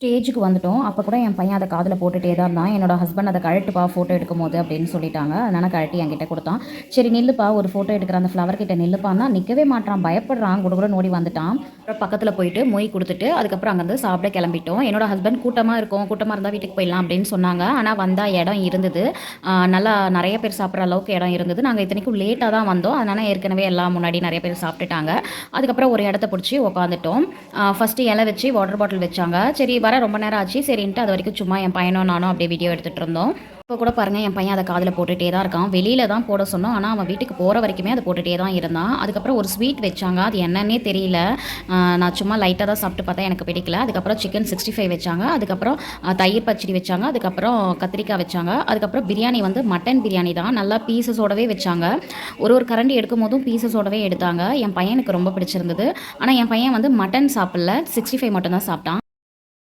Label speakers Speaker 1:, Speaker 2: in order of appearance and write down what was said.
Speaker 1: ஸ்டேஜுக்கு வந்துட்டோம். அப்போ கூட என் பையன் அதை காதில் போட்டுகிட்டே தான் இருந்தான். என்னோட ஹஸ்பண்ட் அதை கழட்டுப்பா ஃபோட்டோ எடுக்கும் போது அப்படின்னு சொல்லிட்டாங்க. அதனால் கழட்டி என்கிட்ட கொடுத்தான். சரி நில்லுப்பா. ஒரு ஃபோட்டோ எடுக்கிற அந்த ஃப்ளவர் கிட்ட நில்லுப்பான்னா நிற்கவே மாட்டான். பயப்படுறான். கூட கூட நோடி வந்துட்டான். அப்புறம் பக்கத்தில் போயிட்டு மொய் கொடுத்துட்டு அதுக்கப்புறம் அங்கேருந்து சாப்பிட கிளம்பிட்டோம். என்னோட ஹஸ்பண்ட் கூட்டமாக இருக்கும். கூட்டமாக இருந்தால் வீட்டுக்கு போயிடலாம் அப்படின்னு சொன்னாங்க. ஆனால் வந்தால் இடம் இருந்தது. நல்லா நிறைய பேர் சாப்பிட்ற அளவுக்கு இடம் இருந்தது. நாங்கள் இத்தனைக்கும் லேட்டாக தான் வந்தோம். அதனால் ஏற்கனவே எல்லாம் முன்னாடி நிறைய பேர் சாப்பிட்டுட்டாங்க. அதுக்கப்புறம் ஒரு இடத்த பிடிச்சி உட்காந்துட்டோம் ஃபஸ்ட்டு இலை வச்சு வாட்டர் பாட்டில் வச்சாங்க. சரி வர ரொம்ப நேரம் ஆச்சு. சரின்ட்டு அது வரைக்கும் சும்மா என் பையனும் நானும் அப்படியே வீடியோ எடுத்துகிட்டு இருந்தோம். இப்போ கூட பாருங்கள் என் பையன் அதை காதில் போட்டுகிட்டே தான் இருக்கான். வெளியில் தான் போட சொன்னோம். ஆனால் அவன் வீட்டுக்கு போகிற வரைக்குமே அதை போட்டுகிட்டே தான் இருந்தான். அதுக்கப்புறம் ஒரு ஸ்வீட் வச்சாங்க. அது என்னன்னே தெரியல. நான் சும்மா லைட்டாக தான் சாப்பிட்டு பார்த்தா எனக்கு பிடிக்கல. அதுக்கப்புறம் சிக்கன் சிக்ஸ்டி ஃபைவ் வச்சாங்க. அதுக்கப்புறம் தயிர் பச்சடி வச்சாங்க. அதுக்கப்புறம் கத்திரிக்காய் வச்சாங்க. அதுக்கப்புறம் பிரியாணி வந்து மட்டன் பிரியாணி தான். நல்லா பீசஸோடவே வச்சாங்க. ஒரு ஒரு கரண்டி எடுக்கும் போதும் பீசஸோடவே எடுத்தாங்க. என் பையனுக்கு ரொம்ப பிடிச்சிருந்தது. ஆனால் என் பையன் வந்து மட்டன் சாப்பிடல. சிக்ஸ்டி ஃபைவ் மட்டும் தான் சாப்பிட்டான்.